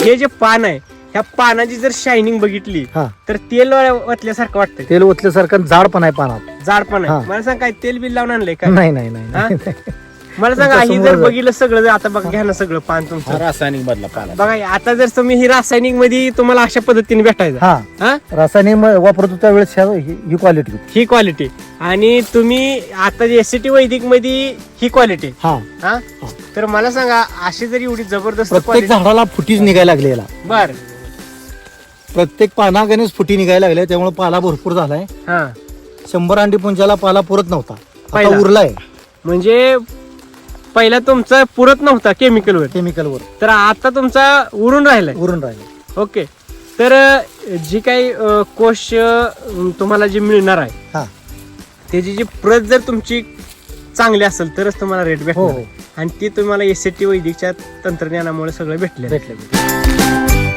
हे जे पान आहे ह्या पानाची जर शायनिंग बघितली हा तर तेल वतल्यासारखं वाटतंय तेल ओतल्यासारखं जाड पण आहे पानात जाड पण हा. आहे मला सांग काय तेल बिल लावून आणलंय काय नाही नाही नाही हा? नाही. मला सांगा ही जर. बघितलं सगळं जर आता बघा घ्या ना सगळं पान तुमचं. रासायनिक बदला पाला बघा आता जर तुम्ही ही रासायनिकमध्ये तुम्हाला अशा पद्धतीने भेटायचं. हा. हा? रासायनिक म- वापरतो त्यावेळेस ह्या- ही ही क्वालिटी ही क्वालिटी आणि तुम्ही आता एसीटी वैदिकमध्ये ही क्वालिटी हा. हा? तर मला सांगा अशी जर एवढी जबरदस्त प्रत्येक क्वालिटी झाडाला फुटीच निघायला लागली याला बर. प्रत्येक पानागणेच फुटी निघायला लागल्या त्यामुळे पाला भरपूर झालाय. हा. शंभर अंडी पुंजाला पाला पुरत नव्हता. पहिला. उरलाय. म्हणजे पहिला तुमचा पुरत नव्हता केमिकलवर केमिकलवर तर आता तुमचा उरून राहिलाय. उरून राहिले ओके तर जी काही अ, कोश अ, तुम्हाला जी मिळणार आहे हा. त्याची जी प्रत जर तुमची चांगली असेल तरच तुम्हाला रेट हो भेटणार. हो आणि ती तुम्हाला एस टी वैदिकच्या तंत्रज्ञानामुळे सगळं भेटले भेटले भेटले.